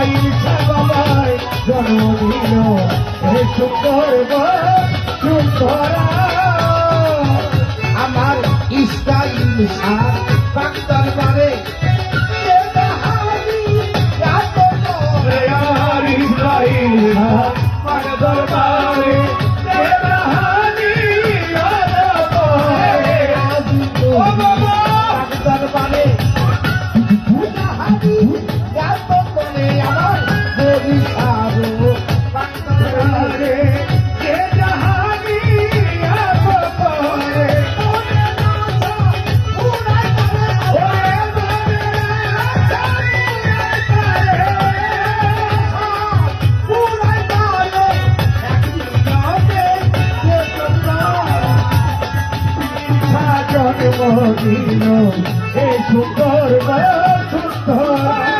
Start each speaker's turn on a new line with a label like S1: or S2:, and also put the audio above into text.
S1: বাবাই ঈশা বাবাই জন্ম দিল হে
S2: আমার ইস্তা ঈশা
S1: দিন এ সুন্দর সুন্দর।